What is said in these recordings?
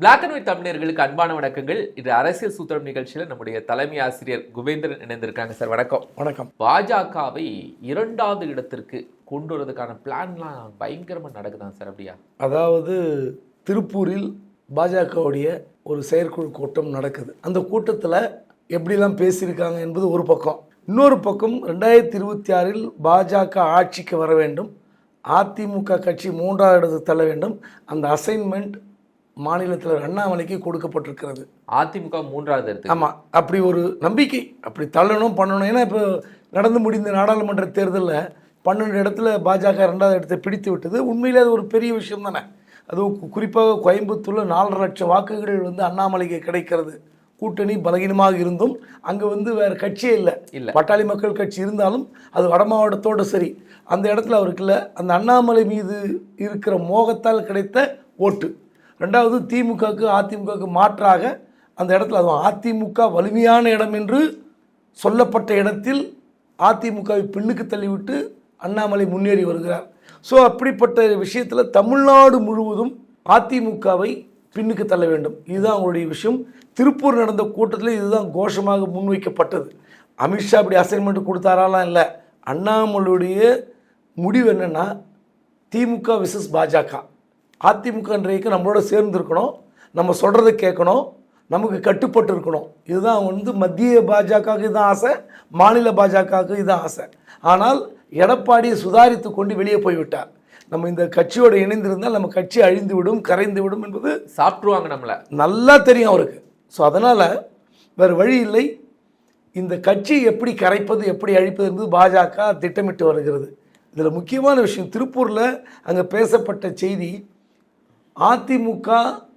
Black and white தமிழர்களுக்கு அன்பான வணக்கங்கள். இது அரசியல் சூத்திரம் நிகழ்ச்சியில் நம்முடைய தலைமை ஆசிரியர் குபேந்திரன் இணைந்திருக்காங்க சார். வணக்கம். வணக்கம். பாஜகவை இரண்டாவது இடத்திற்கு கொண்டு வரதுக்கான பிளான்லாம் பயங்கரமா நடக்குதான் சார் அப்படியா? அதாவது திருப்பூரில் பாஜகவுடைய ஒரு செயற்குழு கூட்டம் நடக்குது. அந்த கூட்டத்தில் எப்படிலாம் பேசியிருக்காங்க என்பது ஒரு பக்கம். இன்னொரு பக்கம் ரெண்டாயிரத்தி இருபத்தி ஆறில் பாஜக ஆட்சிக்கு வர வேண்டும். அதிமுக கட்சி மூன்றாவது இடத்துக்கு தள்ள வேண்டும். அந்த அசைன்மெண்ட் மாநிலத்தில் அண்ணாமலைக்கு கொடுக்கப்பட்டிருக்கிறது. அதிமுக மூன்றாவது இடத்துக்கு. ஆமாம் அப்படி ஒரு நம்பிக்கை. அப்படி தள்ளணும் பண்ணணும். ஏன்னா இப்போ நடந்து முடிந்த நாடாளுமன்ற தேர்தலில் பன்னெண்டு இடத்துல பாஜக ரெண்டாவது இடத்தை பிடித்து விட்டது. உண்மையிலே அது ஒரு பெரிய விஷயம் தானே. அதுவும் குறிப்பாக கோயம்புத்தூரில் நாலரை லட்சம் வாக்குகள் வந்து அண்ணாமலைக்கு கிடைக்கிறது. கூட்டணி பலகீனமாக இருந்தும் அங்கே வந்து வேறு கட்சியே இல்லை. இல்ல. பட்டாளி மக்கள் கட்சி இருந்தாலும் அது வட மாவட்டத்தோடு சரி. அந்த இடத்துல அவருக்கு இல்லை. அந்த அண்ணாமலை மீது இருக்கிற மோகத்தால் கிடைத்த ஓட்டு. ரெண்டாவது திமுகவுக்கு அதிமுகவுக்கு மாற்றாக அந்த இடத்துல அதுவும் அதிமுக வலிமையான இடம் என்று சொல்லப்பட்ட இடத்தில் அதிமுகவை பின்னுக்கு தள்ளிவிட்டு அண்ணாமலை முன்னேறி வருகிறார். ஸோ அப்படிப்பட்ட விஷயத்தில் தமிழ்நாடு முழுவதும் அதிமுகவை பின்னுக்கு தள்ள வேண்டும். இதுதான் அவங்களுடைய விஷயம். திருப்பூர் நடந்த கூட்டத்தில் இதுதான் கோஷமாக முன்வைக்கப்பட்டது. அமித்ஷா அப்படி அசைன்மெண்ட் கொடுத்தாராலாம் இல்லை. அண்ணாமலையுடைய முடிவு என்னென்னா திமுக விசஸ் பாஜக. அதிமுக இன்றைக்கு நம்மளோட சேர்ந்து இருக்கணும் நம்ம சொல்கிறத கேட்கணும். நமக்கு கட்டுப்பட்டு இருக்கணும் இதுதான் வந்து மத்திய பாஜகவுக்கு இதுதான் ஆசை மாநில பாஜகவுக்கு இதுதான் ஆசை. ஆனால் எடப்பாடியை சுதாரித்து கொண்டு வெளியே போய்விட்டார். நம்ம இந்த கட்சியோடு இணைந்திருந்தால் நம்ம கட்சி அழிந்து விடும் கரைந்து விடும் என்பது சாப்பிட்டுருவாங்க நம்மள. நல்லா தெரியும் அவருக்கு. ஸோ அதனால் வேறு வழி இல்லை. இந்த கட்சியை எப்படி கரைப்பது எப்படி அழிப்பது என்பது பாஜக திட்டமிட்டு வருகிறது. இதில் முக்கியமான விஷயம் திருப்பூரில் அங்கே பேசப்பட்ட செய்தி அதிமுக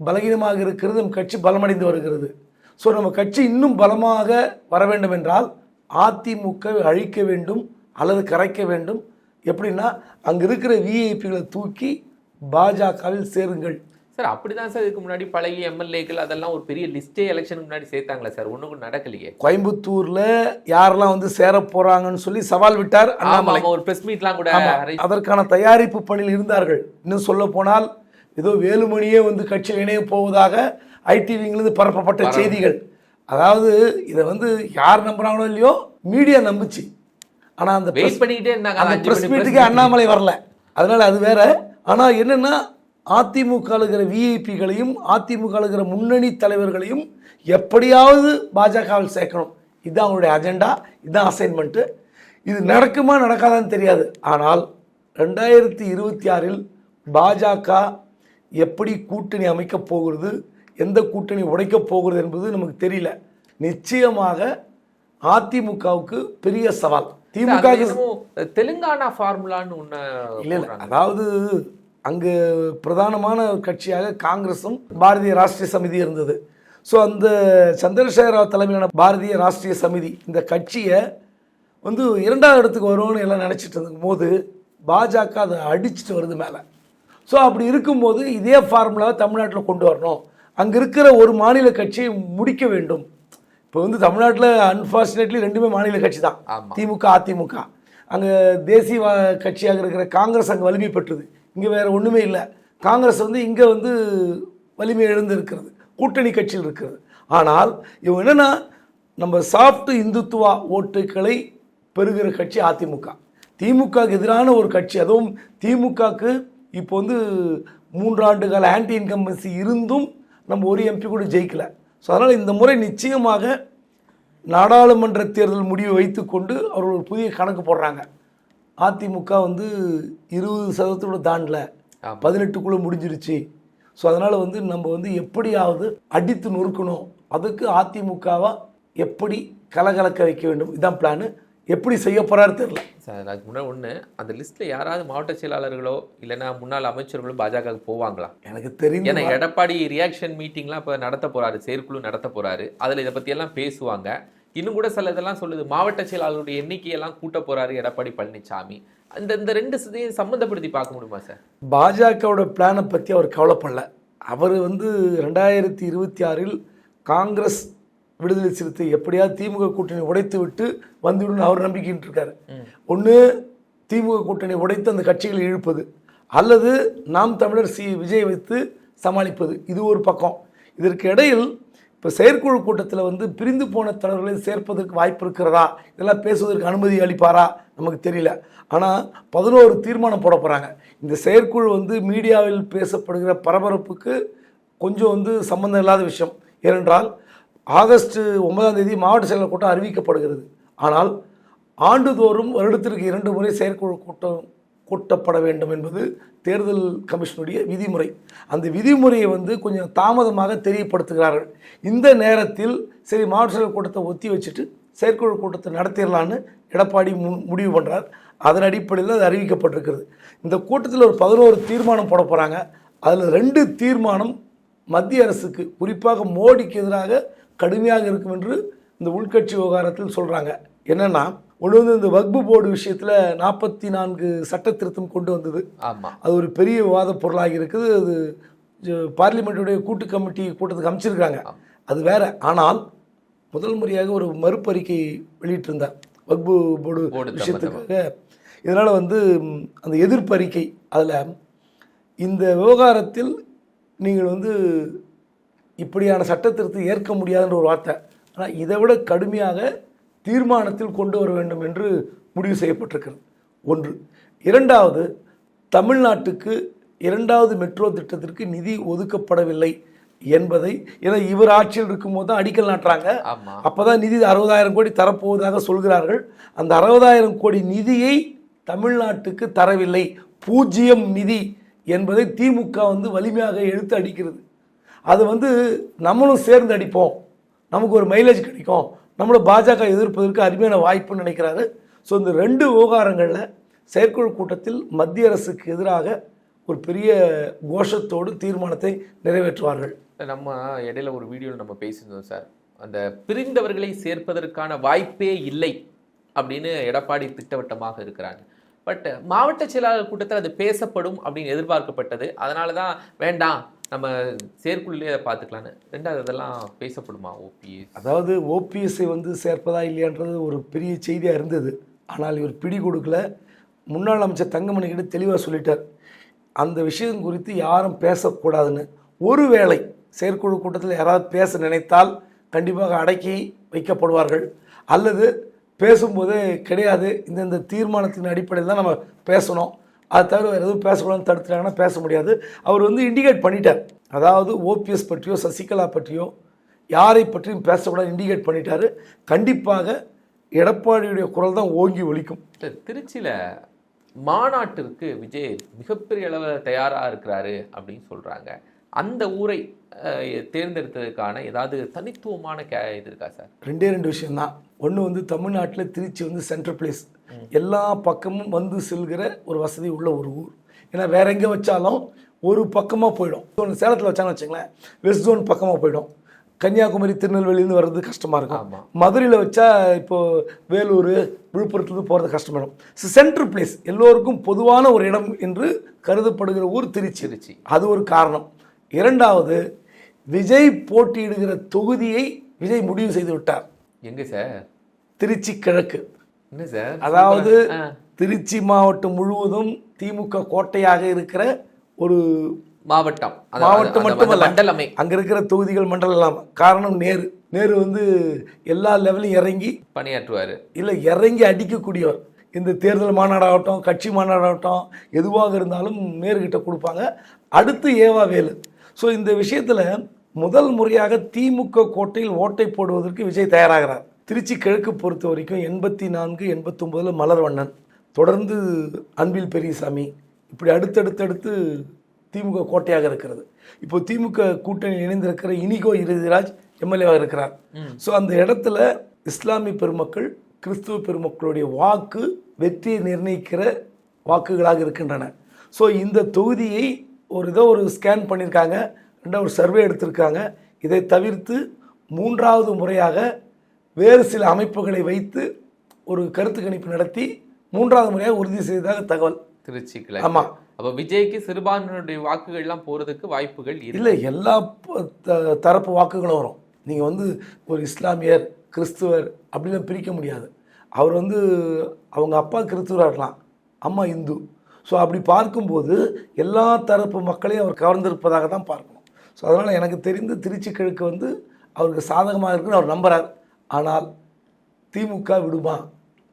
பலகீனமாக இருக்கிறது நம்ம கட்சி பலமடைந்து வருகிறது. ஸோ நம்ம கட்சி இன்னும் பலமாக வர வேண்டும் என்றால் அதிமுக அழிக்க வேண்டும் அல்லது கரைக்க வேண்டும். எப்படின்னா அங்கே இருக்கிற விஐபிகளை தூக்கி பாஜகவில் சேருங்கள். சார் அப்படிதான் சார் இதுக்கு முன்னாடி பழைய எம்எல்ஏக்கள் அதெல்லாம் ஒரு பெரிய லிஸ்டே எலெக்ஷனுக்கு முன்னாடி சேர்த்தாங்களே சார் கூட நடக்கலையே. கோயம்புத்தூர்ல யாரெல்லாம் வந்து சேர போறாங்கன்னு சொல்லி சவால் விட்டார் அண்ணாமலை. ஒரு பிரஸ் மீட்லாம் கூட அதற்கான தயாரிப்பு பணியில் இருந்தார்கள். இன்னும் சொல்ல போனால் ஏதோ வேலுமணியே வந்து கட்சியில் இணைய போவதாக ஐடி விங்கிலிருந்து பரப்பப்பட்ட செய்திகள். அதாவது இதை வந்து யார் நம்புறாங்களோ இல்லையோ மீடியா நம்புச்சு. ஆனா அந்த வெயிட் பண்ணிக்கிட்டே இருந்தாங்க அந்த பிரஸ் மீட்டுக்கு அண்ணாமலை வரல. அதனால அது வேற. ஆனா என்னன்னா அதிமுக இருக்கிற விஐபிகளையும் அதிமுக இருக்கிற முன்னணி தலைவர்களையும் எப்படியாவது பாஜகவில் சேர்க்கணும். இதுதான் அவங்களுடைய அஜெண்டா இதுதான் அசைன்மெண்ட்டு இது நடக்குமா நடக்காதான்னு தெரியாது. ஆனால் ரெண்டாயிரத்தி இருபத்தி ஆறில் பாஜக எப்படி கூட்டணி அமைக்கப் போகிறது எந்த கூட்டணி உடைக்கப் போகிறது என்பது நமக்கு தெரியல. நிச்சயமாக அதிமுகவுக்கு பெரிய சவால். திமுக தெலுங்கானா ஃபார்முலான்னு ஒண்ணு இல்லை இல்லை. அதாவது அங்கு பிரதானமான கட்சியாக காங்கிரஸும் பாரதிய ராஷ்டிரிய சமிதி இருந்தது. ஸோ அந்த சந்திரசேகர ராவ் தலைமையிலான பாரதிய ராஷ்டிரிய சமிதி இந்த கட்சியை வந்து இரண்டாவது இடத்துக்கு வரும்னு எல்லாம் நினச்சிட்டு இருக்கும் போது பாஜக அதை அடிச்சிட்டு வருது மேலே. ஸோ அப்படி இருக்கும்போது இதே ஃபார்முலாவை தமிழ்நாட்டில் கொண்டு வரணும். அங்கே இருக்கிற ஒரு மாநில கட்சியை முடிக்க வேண்டும். இப்போ வந்து தமிழ்நாட்டில் அன்ஃபார்ச்சுனேட்லி ரெண்டுமே மாநில கட்சி தான். திமுக அதிமுக. அங்கே தேசிய கட்சியாக இருக்கிற காங்கிரஸ் அங்கே வலிமை பெற்றது. இங்கே வேறு ஒன்றுமே இல்லை. காங்கிரஸ் வந்து இங்கே வந்து வலிமை எழுந்து இருக்கிறது கூட்டணி கட்சியில் இருக்கிறது. ஆனால் இவங்க என்னென்னா நம்ம சாஃப்ட் இந்துத்துவா ஓட்டுகளை பெறுகிற கட்சி அதிமுக. திமுகவுக்கு எதிரான ஒரு கட்சி. அதுவும் திமுகவுக்கு இப்போ வந்து மூன்றாண்டு கால ஆன்டி இன்கம்பன்சி இருந்தும் நம்ம ஒரு எம்பி கூட ஜெயிக்கல. ஸோ அதனால் இந்த முறை நிச்சயமாக நாடாளுமன்ற தேர்தல் முடிவை வைத்துக்கொண்டு அவர்கள் ஒரு புதிய கணக்கு போடுறாங்க. அதிமுக வந்து இருபது சதவீதத்தோட தாண்டல. பதினெட்டுக்குள்ளே முடிஞ்சிருச்சு. ஸோ அதனால் வந்து நம்ம வந்து எப்படியாவது அடித்து நொறுக்கணும். அதுக்கு அதிமுகவை எப்படி கலகலக்க வைக்க வேண்டும்? இதான் பிளான் எப்படி செய்ய போகிறாரு தெரில சார் அதுக்கு முன்னாடி ஒண்ணு அந்த லிஸ்ட்ல யாராவது மாவட்ட செயலாளர்களோ இல்லைன்னா முன்னாள் அமைச்சர்களோ பாஜகவுக்கு போவாங்களா? எனக்கு தெரிஞ்ச ஏன்னா எடப்பாடி ரியாக்ஷன் மீட்டிங்லாம் இப்போ நடத்த போறாரு செயற்குழு நடத்த போறாரு. அதுல இதை பத்தி எல்லாம் பேசுவாங்க. இன்னும் கூட சில இதெல்லாம் சொல்லுது மாவட்ட செயலாளருடைய எண்ணிக்கையெல்லாம் கூட்ட போறாரு எடப்பாடி பழனிசாமி அந்த இந்த ரெண்டு இதையும் சம்மந்தப்படுத்தி பார்க்க முடியுமா சார்? பாஜகவோட பிளானை பற்றி அவர் கவலைப்படல. அவர் வந்து ரெண்டாயிரத்தி இருபத்தி ஆறில் காங்கிரஸ் விடுதலை சிறுத்தை எப்படியாவது திமுக கூட்டணி உடைத்து விட்டு வந்துவிடும் அவர் நம்பிக்கிட்டு இருக்காரு. ஒன்று திமுக கூட்டணி உடைத்து அந்த கட்சிகளை இழுப்பது அல்லது நாம் தமிழர் சி. விஜய் வைத்து சமாளிப்பது. இது ஒரு பக்கம். இதற்கு இடையில் இப்போ செயற்குழு கூட்டத்தில் வந்து பிரிந்து போன தலைவர்களை சேர்ப்பதற்கு வாய்ப்பு இருக்கிறதா? இதெல்லாம் பேசுவதற்கு அனுமதி அளிப்பாரா? நமக்கு தெரியல. ஆனால் பதினோரு தீர்மானம் போட போகிறாங்க இந்த செயற்குழு வந்து மீடியாவில் பேசப்படுகிற பரபரப்புக்கு கொஞ்சம் வந்து சம்மந்தம் இல்லாத விஷயம். ஏனென்றால் ஆகஸ்ட் ஒன்பதாம் தேதி மாவட்ட செயலர் கூட்டம் அறிவிக்கப்படுகிறது. ஆனால் ஆண்டுதோறும் வருடத்திற்கு இரண்டு முறை செயற்குழு கூட்டம் கூட்டப்பட வேண்டும் என்பது தேர்தல் கமிஷனுடைய விதிமுறை. அந்த விதிமுறையை வந்து கொஞ்சம் தாமதமாக தெரியப்படுத்துகிறார்கள். இந்த நேரத்தில் சரி மாவட்ட செயலர் கூட்டத்தை ஒத்தி வச்சுட்டு செயற்குழு கூட்டத்தை நடத்திடலான்னு எடப்பாடி முடிவு பண்ணுறார் அதன் அடிப்படையில் அது அறிவிக்கப்பட்டிருக்கிறது. இந்த கூட்டத்தில் ஒரு பதினோரு தீர்மானம் போட போகிறாங்க அதில் ரெண்டு தீர்மானம் மத்திய அரசுக்கு. குறிப்பாக மோடிக்கு எதிராக கடுமையாக இருக்கும் என்று இந்த உள்கட்சி விவகாரத்தில் சொல்கிறாங்க என்னென்னா ஒன்று வந்து இந்த வக்பு போர்டு விஷயத்தில் நாற்பத்தி நான்கு சட்ட திருத்தம் கொண்டு வந்தது. ஆமா. அது ஒரு பெரிய விவாத பொருளாகி இருக்குது. அது பார்லிமெண்ட்டுடைய கூட்டு கமிட்டி கூட்டத்துக்கு அமைச்சிருக்காங்க. அது வேற. ஆனால் முதல் முறையாக ஒரு மறுப்பறிக்கை வெளியிட்டிருந்தார். வக்பு போர்டு விஷயத்துக்காக. இதனால் வந்து அந்த எதிர்ப்பு அறிக்கை அதில் இந்த விவகாரத்தில் நீங்கள் வந்து இப்படியான சட்ட திருத்தத்தை ஏற்க முடியாதுன்ற ஒரு வார்த்தை. ஆனால் இதை விட கடுமையாக தீர்மானத்தில் கொண்டு வர வேண்டும் என்று முடிவு செய்யப்பட்டிருக்கிறது. ஒன்று. இரண்டாவது தமிழ்நாட்டுக்கு இரண்டாவது மெட்ரோ திட்டத்திற்கு நிதி ஒதுக்கப்படவில்லை என்பதை ஏன்னா இவர் ஆட்சியில் இருக்கும்போது தான் அடிக்கல் நாட்டுறாங்க. அப்பதான் நிதி அறுபதாயிரம் கோடி தரப்போவதாக சொல்கிறார்கள். அந்த அறுபதாயிரம் கோடி நிதியை தமிழ்நாட்டுக்கு தரவில்லை. பூஜ்ஜியம் நிதி என்பதை திமுக வந்து வலிமையாக எடுத்து அடிக்கிறது. அது வந்து நம்மளும் சேர்ந்து அடிப்போம். நமக்கு ஒரு மைலேஜ் கிடைக்கும். நம்மளை பாஜக எதிர்ப்பதற்கு அருமையான வாய்ப்புன்னு நினைக்கிறாரு. ஸோ இந்த ரெண்டு விவகாரங்களில் செயற்குழு கூட்டத்தில் மத்திய அரசுக்கு எதிராக ஒரு பெரிய கோஷத்தோடு தீர்மானத்தை நிறைவேற்றுவார்கள். நம்ம இடையில ஒரு வீடியோவில் நம்ம பேசியிருந்தோம் சார். அந்த பிரிந்தவர்களை சேர்ப்பதற்கான வாய்ப்பே இல்லை அப்படின்னு எடப்பாடி திட்டவட்டமாக இருக்கிறாங்க. பட் மாவட்ட செயலாளர் கூட்டத்தில் அது பேசப்படும் அப்படின்னு எதிர்பார்க்கப்பட்டது. அதனால தான் வேண்டாம் நம்ம செயற்குழுலேயே பார்த்துக்கலான்னு. ரெண்டாவது அதெல்லாம் பேசப்படுமா ஓபிஎஸ்? அதாவது ஓபிஎஸ்ஐ வந்து சேர்ப்பதா இல்லையான்றது ஒரு பெரிய செய்தியாக இருந்தது. ஆனால் இவர் பிடி கொடுக்கல. முன்னாள் அமைச்சர் தங்கமணி கிட்ட தெளிவாக சொல்லிட்டார். அந்த விஷயம் குறித்து யாரும் பேசக்கூடாதுன்னு. ஒருவேளை செயற்குழு கூட்டத்தில் யாராவது பேச நினைத்தால் கண்டிப்பாக அடக்கி வைக்கப்படுவார்கள். அல்லது பேசும்போதே கிடையாது. இந்தந்த தீர்மானத்தின் அடிப்படையில் தான் நம்ம பேசணும். அது தவிர வேறு எதுவும் பேசக்கூடாதுன்னு தடுத்துட்டாங்கன்னா பேச முடியாது. அவர் வந்து இண்டிகேட் பண்ணிட்டார். அதாவது ஓபிஎஸ் பற்றியோ சசிகலா பற்றியோ யாரை பற்றியும் பேசக்கூடாது இண்டிகேட் பண்ணிட்டாரு. கண்டிப்பாக எடப்பாடியுடைய குரல் தான் ஓங்கி ஒலிக்கும். திருச்சியில் மாநாட்டிற்கு விஜய் மிகப்பெரிய அளவில் தயாராக இருக்கிறாரு அப்படின்னு சொல்கிறாங்க அந்த ஊரை தேர்ந்தெடுத்ததுக்கான ஏதாவது தனித்துவமான கே இது இருக்கா சார்? ரெண்டே ரெண்டு விஷயம்தான். ஒன்று வந்து தமிழ்நாட்டில் திருச்சி வந்து சென்ட்ரல் பிளேஸ் எல்லா பக்கமும் வந்து செல்கிற ஒரு வசதி உள்ள ஒரு ஊர். ஏன்னா வேற எங்கே வச்சாலும் ஒரு பக்கமாக போயிடும். ஒன்று சேலத்தில் வச்சாங்கன்னு வச்சுங்களேன் வெஸ்ட் ஜோன் பக்கமாக போயிடும். கன்னியாகுமரி திருநெல்வேலியிருந்து வர்றது கஷ்டமாக இருக்கும். மதுரையில் வச்சா இப்போ வேலூர் விழுப்புரத்துலேருந்து போகிறது கஷ்டமாயிடும். சென்ட்ரல் பிளேஸ் எல்லோருக்கும் பொதுவான ஒரு இடம் என்று கருதப்படுகிற ஊர் திருச்சி. திருச்சி. அது ஒரு காரணம். இரண்டாவது விஜய் போட்டியிடுகிற தொகுதியை விஜய் முடிவு செய்து விட்டார். எங்க சார்? திருச்சி கிழக்கு. என்ன சார்? அதாவது. திருச்சி மாவட்டம் முழுவதும் திமுக கோட்டையாக இருக்கிற ஒரு மாவட்டம். அதாவது மாவட்டம் மட்டுமல்ல மண்டலமே. அங்க இருக்கிற தொகுதிகள் மண்டலம் இல்லாம காரணம் நேரு. நேரு வந்து எல்லா லெவலையும் இறங்கி பணியாற்றுவாரு. இல்லை இறங்கி அடிக்கக்கூடியவர். இந்த தேர்தல் மாநாடாகட்டும் கட்சி மாநாடாகட்டும் எதுவாக இருந்தாலும் நேருகிட்ட கொடுப்பாங்க. அடுத்து ஏவா வேலு. ஸோ இந்த விஷயத்தில் முதல் முறையாக திமுக கோட்டையில் ஓட்டை போடுவதற்கு விஜய் தயாராகிறார். திருச்சி கிழக்கு பொறுத்த வரைக்கும் எண்பத்தி நான்கு எண்பத்தொம்போதில் மலர்வண்ணன் தொடர்ந்து அன்பில் பெரியசாமி. இப்படி அடுத்தடுத்தடுத்து திமுக கோட்டையாக இருக்கிறது. இப்போ திமுக கூட்டணியில் இணைந்திருக்கிற இனிகோ இறுதிராஜ் எம்எல்ஏவாக இருக்கிறார். ஸோ அந்த இடத்துல இஸ்லாமிய பெருமக்கள் கிறிஸ்துவ பெருமக்களுடைய வாக்கு வெற்றியை நிர்ணயிக்கிற வாக்குகளாக இருக்கின்றன. ஸோ இந்த தொகுதியை ஒரு ஏதோ ஒரு ஸ்கேன் பண்ணியிருக்காங்க. ரெண்டாவது ஒரு சர்வே எடுத்திருக்காங்க. இதை தவிர்த்து மூன்றாவது முறையாக வேறு சில அமைப்புகளை வைத்து ஒரு கருத்து கணிப்பு நடத்தி மூன்றாவது முறையாக உறுதி செய்ததாக தகவல். திருச்சி ஆமா. கிழக்கு அப்ப விஜய்க்கு சிறுபான்மையினுடைய வாக்குகள் எல்லாம் போறதுக்கு வாய்ப்புகள் இல்லை எல்லா தரப்பு வாக்குகளும் வரும். நீங்கள் வந்து ஒரு இஸ்லாமியர் கிறிஸ்துவர் அப்படிலாம் பிரிக்க முடியாது. அவர் வந்து அவங்க அப்பா கிறிஸ்துவராக இருக்கலாம் அம்மா இந்து. ஸோ அப்படி பார்க்கும்போது எல்லா தரப்பு மக்களையும் அவர் கவர்ந்திருப்பதாக தான் பார்க்கணும். ஸோ அதனால் எனக்கு தெரிந்து திருச்சி கிழக்கு வந்து அவருக்கு சாதகமாக இருக்குன்னு அவர் நம்புறார். ஆனால் திமுக விடுமா?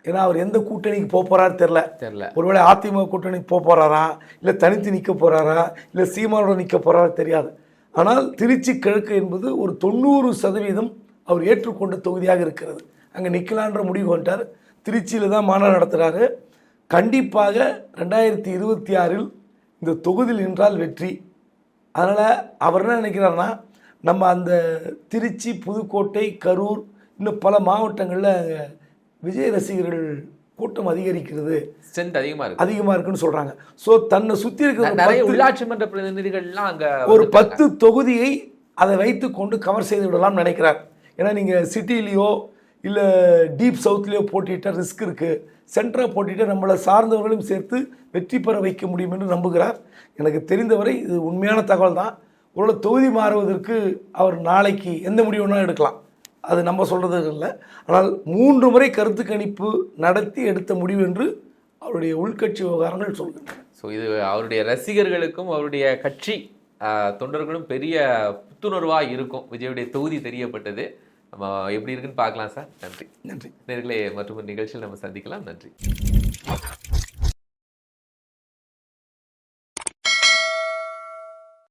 ஏன்னா அவர் எந்த கூட்டணிக்கு போக போகிறாரு தெரில தெரியல. ஒருவேளை அதிமுக கூட்டணிக்கு போக போகிறாரா இல்லை தனித்து நிற்க போகிறாரா இல்லை சீமானோட நிற்க போகிறாரா தெரியாது. ஆனால் திருச்சி கிழக்கு என்பது ஒரு தொண்ணூறு சதவீதம் அவர் ஏற்றுக்கொண்ட தொகுதியாக இருக்கிறது. அங்கே நிற்கலான்ற முடிவு கொண்டார் திருச்சியில் தான் மாநாடு நடத்துகிறாரு கண்டிப்பாக ரெண்டாயிரத்தி இருபத்தி ஆறில் இந்த தொகுதியில் நின்றால் வெற்றி. அதனால் அவர் என்ன நினைக்கிறாருன்னா நம்ம அந்த திருச்சி புதுக்கோட்டை கரூர் இன்னும் பல மாவட்டங்களில் விஜய் ரசிகர்கள் கூட்டம் அதிகரிக்கிறது. ஸ்ட்ரென்த் அதிகமா இருக்கு. அதிகமாக இருக்குன்னு சொல்கிறாங்க ஸோ தன்னை சுற்றி இருக்கிற நிறைய உள்ளாட்சி மன்ற பிரதிநிதிகள்லாம் அங்க ஒரு. பத்து தொகுதியை அதை வைத்து கொண்டு கவர் செய்து விடலாம் நினைக்கிறார். ஏன்னா நீங்கள் சிட்டிலேயோ இல்லை டீப் சவுத்லேயோ போட்டிட்டா ரிஸ்க் இருக்குது சென்டராக போட்டிட்டு நம்மளை சார்ந்தவர்களையும் சேர்த்து வெற்றி பெற வைக்க முடியும் என்று நம்புகிறார். எனக்கு தெரிந்தவரை இது உண்மையான தகவல் தான் ஒரு தொகுதி மாறுவதற்கு அவர் நாளைக்கு எந்த முடிவுனா எடுக்கலாம். அது நம்ம சொல்கிறது இல்லை. ஆனால் மூன்று முறை கருத்து கணிப்பு நடத்தி எடுத்த முடிவு என்று அவருடைய உள்கட்சி விவகாரங்கள் சொல்கின்றன. ஸோ இது அவருடைய ரசிகர்களுக்கும் அவருடைய கட்சி தொண்டர்களும் பெரிய புத்துணர்வா இருக்கும். விஜயுடைய தொகுதி தெரியப்பட்டது. நம்ம எப்படி இருக்குன்னு பார்க்கலாம் சார். நன்றி. நன்றி. நேர்களே மற்றும் நிகழ்ச்சியில் நம்ம சந்திக்கலாம். நன்றி.